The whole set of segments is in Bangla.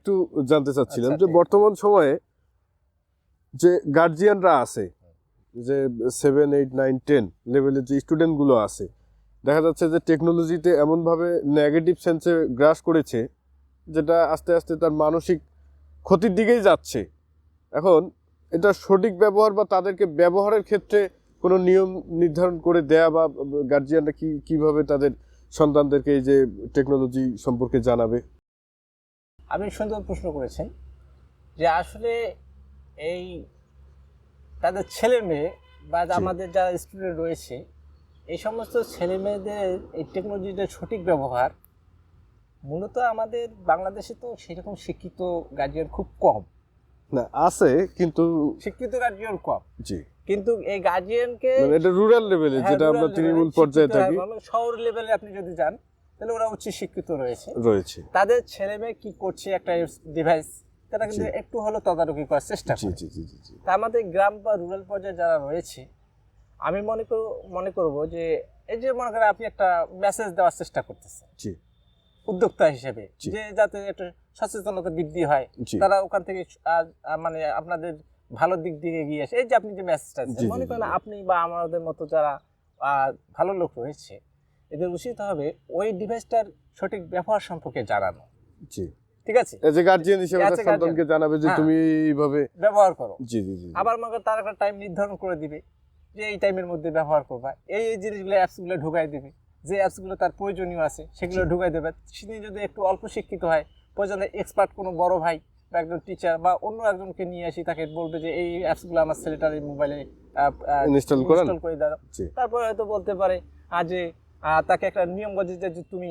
একটু জানতে চাচ্ছিলাম আচ্ছা, যে বর্তমান সময়ে যে গার্জিয়ানরা আছে যে সেভেন এইট নাইন টেন লেভেলের যে স্টুডেন্টগুলো আছে দেখা যাচ্ছে যে টেকনোলজিতে এমনভাবে নেগেটিভ সেন্সে গ্রাস করেছে যেটা আস্তে আস্তে তার মানসিক ক্ষতির দিকেই যাচ্ছে। এখন এটা সঠিক ব্যবহার বা তাদেরকে ব্যবহারের ক্ষেত্রে কোনো নিয়ম নির্ধারণ করে দেয়া বা গার্জিয়ানরা কি কীভাবে তাদের সন্তানদেরকে এই যে টেকনোলজি সম্পর্কে জানাবে? আপনি সুন্দর প্রশ্ন করেছেন যে আসলে এই তাদের ছেলে মেয়ে বা আমাদের যারা স্টুডেন্ট রয়েছে এই সমস্ত ছেলে মেয়েদের এই টেকনোলজিটা সঠিক ব্যবহার মূলত আমাদের বাংলাদেশে তো সেরকম শিক্ষিত গার্জিয়ান খুব কম। না আছে কিন্তু শিক্ষিত গার্জিয়ান কম। জি। কিন্তু এই গার্জিয়ানকে মানে এটা রুরাল লেভেলে হ্যাঁ, যেটা আমরা তৃণমূল পর্যায়ে থাকি। মানে শহর লেভেলে আপনি যদি যান তাহলে ওরা উচ্চ শিক্ষিত রয়েছে। রয়েছে। তাদের ছেলে মেয়ে কি করছে একটা ডিভাইস তারা কিন্তু একটু হলেও তদারকি করার চেষ্টা করে। তা আমাদের গ্রাম বা রুরাল পর্যায়ে যারা রয়েছে আমি মনে করব মনে করব যে এই যে মনে করেন আপনি একটা মেসেজ দেওয়ার চেষ্টা করতেছেন। জি। উদ্যোক্তা হিসেবে যে যাতে একটা সচেতনতা বৃদ্ধি হয় তারা ওখান থেকে মানে আপনাদের ভালো দিক দিকে এগিয়ে আসে। এই যে আপনি যে মেসেজটা দিচ্ছেন মনে করেন আপনি বা আমাদের মতো যারা ভালো লোক রয়েছে এদের উচিত হবে ওই ডিভাইসটার সঠিক ব্যবহার সম্পর্কে জানানো। জি। ঠিক আছে? এজ এ গার্জিয়ান হিসেবে তার সন্তানকে জানাবে যে হ্যাঁ। তুমি এইভাবে ব্যবহার করো। জি জি জি। আবার মনে তার একটা টাইম নির্ধারণ করে দিবে যে এই টাইমের মধ্যে ব্যবহার করবা। এই এই জিনিসগুলো অ্যাপসগুলো ঢুকাই দিবে। যে অ্যাপসগুলো তার প্রয়োজনীয় আছে সেগুলো ঢুকাই দেবে। তিনি যদি একটু অল্প শিক্ষিত হয় প্রয়োজনে এক্সপার্ট কোনো বড় ভাই বা একজন টিচার বা অন্য একজনকে নিয়ে আসি তাকে বলবে যে এই অ্যাপসগুলো আমার ছেলেটার এই মোবাইলে ইনস্টল করে দাও। তারপরে হয়তো বলতে পারে আজ তাকে একটা নিয়ম গজে যে তুমি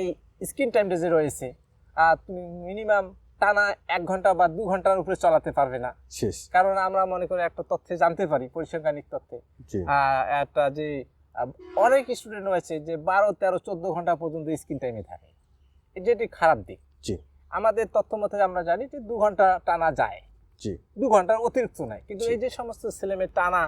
এই স্ক্রিন টাইমটা যে রয়েছে তুমি মিনিমাম টানা এক ঘণ্টা বা দু ঘণ্টার উপরে চালাতে পারবে না। কারণ আমরা মনে করি একটা তথ্যে জানতে পারি পরিসংখ্যানিক তথ্যে। একটা যে অনেক স্টুডেন্ট রয়েছে যে বারো তেরো চোদ্দ ঘণ্টা পর্যন্ত স্ক্রিন টাইমে থাকে। যেটি খারাপ দিক। আমাদের তথ্য মতে আমরা জানি যে দু ঘণ্টা টানা যায়। দু ঘণ্টার অতিরিক্ত নয় কিন্তু এই যে সমস্ত ছেলেমেয়ে টানা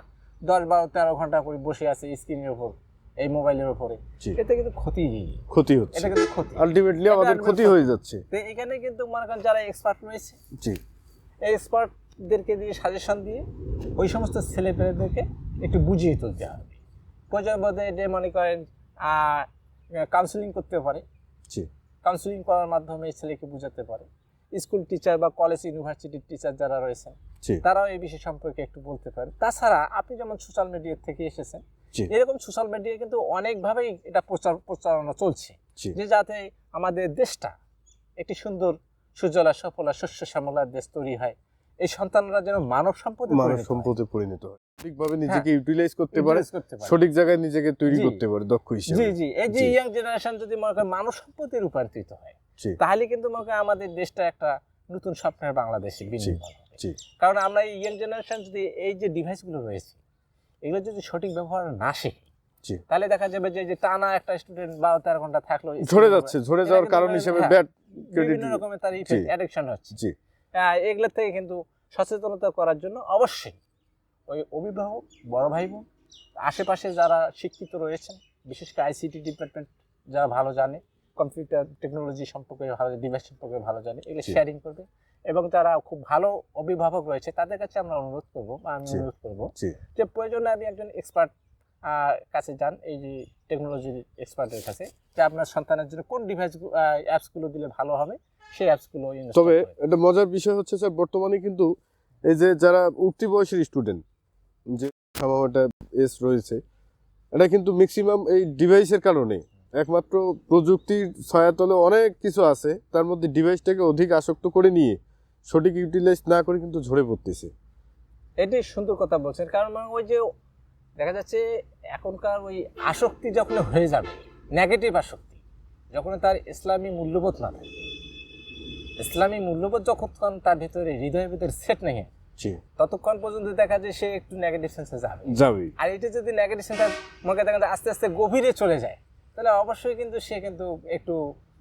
দশ বারো তেরো ঘণ্টা করে বসে আছে স্ক্রিনের উপর এই মোবাইলের উপরে। এতে কিন্তু ক্ষতি। ক্ষতি হচ্ছে। এটা কিন্তু ক্ষতি। আলটিমেটলি আমাদের ক্ষতি। হয়ে যাচ্ছে। তো এখানে কিন্তু মনে করেন যারা এক্সপার্ট রয়েছে জি। এই এক্সপার্টদেরকে দিয়ে সাজেশন দিয়ে ওই সমস্ত ছেলেপেলেদেরকে একটু বুঝিয়ে তুলতে হবে। প্রয়োজন বোধে যে মনে করেন কাউন্সিলিং করতে পারে। জি। কাউন্সিলিং করার মাধ্যমে ছেলেকে বোঝাতে পারে। স্কুল টিচার বা কলেজ ইউনিভার্সিটির টিচার যারা রয়েছেন তারাও এই বিষয় সম্পর্কে একটু বলতে পারে। তাছাড়া আপনি যেমন সোশ্যাল মিডিয়া থেকে এসেছেন এরকম সোশ্যাল মিডিয়ায় কিন্তু অনেকভাবেই এটা প্রচার প্রচারণা চলছে যে যাতে আমাদের দেশটা একটি সুন্দর সুজলা সফলা শস্য শ্যামলার দেশ তৈরি হয়। এই সন্তানরা যেন মানব সম্পদে মানব সম্পদে পরিণত হয়। সঠিকভাবে নিজেকে ইউটিলাইজ করতে পারে। সঠিক জায়গায় নিজেকে তৈরি করতে পারে দক্ষ হিসেবে। জি এই যে ইয়াং জেনারেশন যদি মনে করেন মানব সম্পদে রূপান্তরিত হয় জি তাহলে কিন্তু মনে আমাদের দেশটা একটা নতুন স্বপ্নের বাংলাদেশে কারণ আমরা এই ইয়াং জেনারেশন যদি এই যে ডিভাইসগুলো রয়েছে এগুলো যদি সঠিক ব্যবহার না শিখে তাহলে দেখা যাবে যে যে টানা একটা স্টুডেন্ট বারো তেরো ঘণ্টা থাকল ঝরে যাচ্ছে ঝরে যাওয়ার কারণ হিসেবে হ্যাঁ, ব্যাড বিভিন্ন রকমের তার। অ্যাডিকশন হচ্ছে। এগুলোর থেকে কিন্তু সচেতনতা করার জন্য অবশ্যই ওই অভিভাবক বড় ভাই বোন আশেপাশে যারা শিক্ষিত রয়েছেন বিশেষ করে আইসিটি ডিপার্টমেন্ট যারা ভালো জানে কম্পিউটার টেকনোলজি সম্পর্কে ভালো ডিভাইস সম্পর্কে ভালো জানে এগুলো শেয়ারিং করবে। এবং যারা খুব ভালো অভিভাবক রয়েছে তাদের কাছে আমরা অনুরোধ করব বা আমি অনুরোধ করব যে প্রয়োজনে আমি একজন এক্সপার্ট কাছে যান এই যে টেকনোলজির এক্সপার্টের কাছে যে আপনার সন্তানের জন্য কোন ডিভাইস অ্যাপসগুলো দিলে ভালো হবে সেই অ্যাপসগুলো তবে এটা মজার বিষয় হচ্ছে স্যার বর্তমানে কিন্তু এই যে যারা উঠতি বয়সের স্টুডেন্ট যে সামামাটা এস রয়েছে এটা কিন্তু ম্যাক্সিমাম এই ডিভাইসের কারণে। একমাত্র প্রযুক্তির সহায়তলে অনেক কিছু আছে তার মধ্যে ডিভাইসটাকে অধিক আসক্ত করে নিয়ে সঠিক ইউটিলাইজ না করে কিন্তু ঝরে পড়তেছে। এটি সুন্দর কথা বলছেন কারণ মানে ওই যে দেখা যাচ্ছে এখনকার ওই আসক্তি যখন হয়ে যাবে নেগেটিভ আসক্তি যখন তার ইসলামী মূল্যবোধ না থাকে ইসলামী মূল্যবোধ যখন তার ভিতরে হৃদয়ের ভিতরে সেট নেই ততক্ষণ পর্যন্ত দেখা যায় সে একটু নেগেটিভ সেন্সে যাবে। যাবেই। আর এটা যদি নেগেটিভ সেন্সে মনে দেখা যায় আস্তে আস্তে গভীরে চলে যায় তাহলে অবশ্যই কিন্তু সে কিন্তু একটু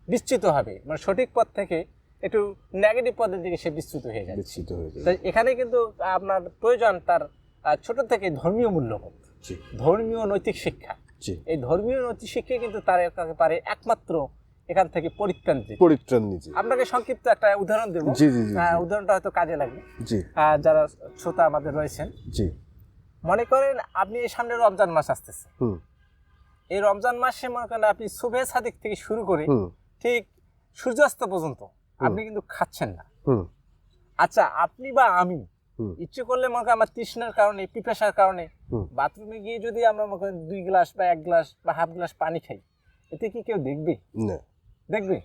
বিচ্যুত হবে। মানে সঠিক পথ থেকে একটু নেগেটিভ পথের দিকে সে বিচ্যুত হয়ে যাচ্ছে। বিচ্ছিত হয়ে যাবে তাই এখানে কিন্তু আপনার প্রয়োজন তার ছোট থেকে ধর্মীয় মূল্যবোধ। ধর্মীয় নৈতিক শিক্ষা। এই ধর্মীয় নৈতিক শিক্ষা কিন্তু তার পারে একমাত্র এখান থেকে পরিত্রাণ দিতে পরিত্রাণ নিজে। আপনাকে সংক্ষিপ্ত একটা উদাহরণ দেবো। জি জি উদাহরণটা হয়তো কাজে লাগবে। জি। যারা শ্রোতা আমাদের রয়েছেন। জি। মনে করেন আপনি এই সামনে রমজান মাস আসতেছে। হুম। এই রমজান মাসে মনে করেন আপনি সুবে সাদিক থেকে শুরু করে ঠিক সূর্যাস্ত পর্যন্ত আপনি কিন্তু খাচ্ছেন না। আচ্ছা আপনি বা আমি ইচ্ছে করলে মনে করেন আমার তৃষ্ণার কারণে পিপাসার কারণে বাথরুমে গিয়ে যদি আমরা মনে করেন দুই গ্লাস বা এক গ্লাস বা হাফ গ্লাস পানি খাই এতে কি কেউ দেখবে? না। দেখবে?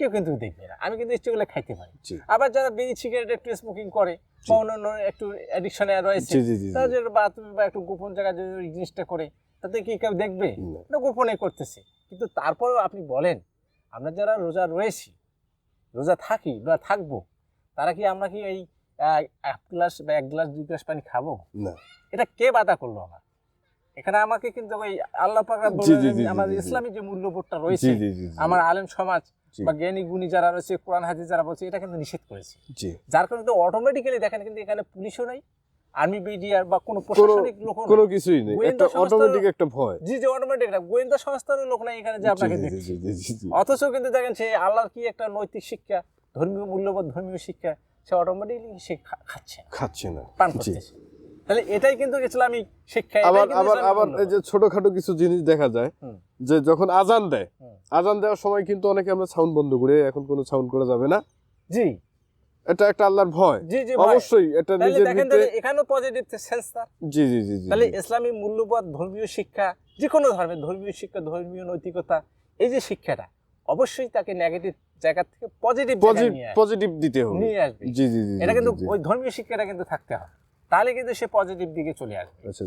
কেউ কিন্তু দেখবে না। আমি কিন্তু ইচ্ছে করলে খাইতে পারি। আবার যারা বিড়ি সিগারেট একটু স্মোকিং করে বা অন্যান্য একটু অ্যাডিকশনে রয়েছে তারা যদি বাথরুমে বা একটু গোপন জায়গায় যদি ওই জিনিসটা করে তাতে কি কেউ দেখবে? না। গোপনে করতেছে। কিন্তু তারপরেও আপনি বলেন আমরা যারা রোজা রয়েছি রোজা থাকি বা থাকব তারা কি আমরা কি এই এক গ্লাস বা এক গ্লাস দুই গ্লাস পানি খাব? না। এটা কে বাধা করল আমার এখানে আমাকে কিন্তু ওই আল্লাহ পাক আমাদের। ইসলামী যে মূল্যবোধটা রয়েছে আমার আলেম সমাজ বা জ্ঞানী গুণী যারা রয়েছে কোরআন হাদিস যারা বলছে এটা কিন্তু নিষেধ করেছে। যার কারণে অটোমেটিক্যালি দেখেন কিন্তু এখানে পুলিশও নাই আর্মি বিডিআর বা কোনো প্রশাসনিক লোক কোনো কিছুই নেই। একটা অটোমেটিক একটা ভয়। জি যে অটোমেটিক না গোয়েন্দা সংস্থারও লোক নাই এখানে যে আপনাকে দেখছে। জি, জি, জি, জি। অথচ কিন্তু দেখেন সে আল্লাহর কি একটা নৈতিক শিক্ষা ধর্মীয় মূল্যবোধ ধর্মীয় শিক্ষা সে অটোমেটিকলি সে খাচ্ছে খাচ্ছে না। পান জি। করতেছে। তাহলে এটাই কিন্তু ইসলামিক শিক্ষা আবার আবার আবার এই যে ছোটখাটো কিছু জিনিস দেখা যায় যে যখন আজান দেয় আজান দেওয়ার সময় কিন্তু অনেকে আমরা সাউন্ড বন্ধ করে এখন কোনো সাউন্ড করা যাবে না। জি। এটা একটা আল্লাহর ভয়। জি জি অবশ্যই এটা নিজের ভিতরে এখানেও পজিটিভ সেন্স তার জি জি জি তাহলে ইসলামী মূল্যবোধ ধর্মীয় শিক্ষা যে কোনো ধর্মের ধর্মীয় শিক্ষা ধর্মীয় নৈতিকতা এই যে শিক্ষাটা অবশ্যই তাকে নেগেটিভ জায়গা থেকে পজিটিভ পজিটিভ দিতে হবে। নিয়ে আসবে। জি জি জি এটা কিন্তু। ওই ধর্মীয় শিক্ষাটা কিন্তু থাকতে হবে। তাহলে কিন্তু সে পজিটিভ দিকে চলে আসবে। আচ্ছা।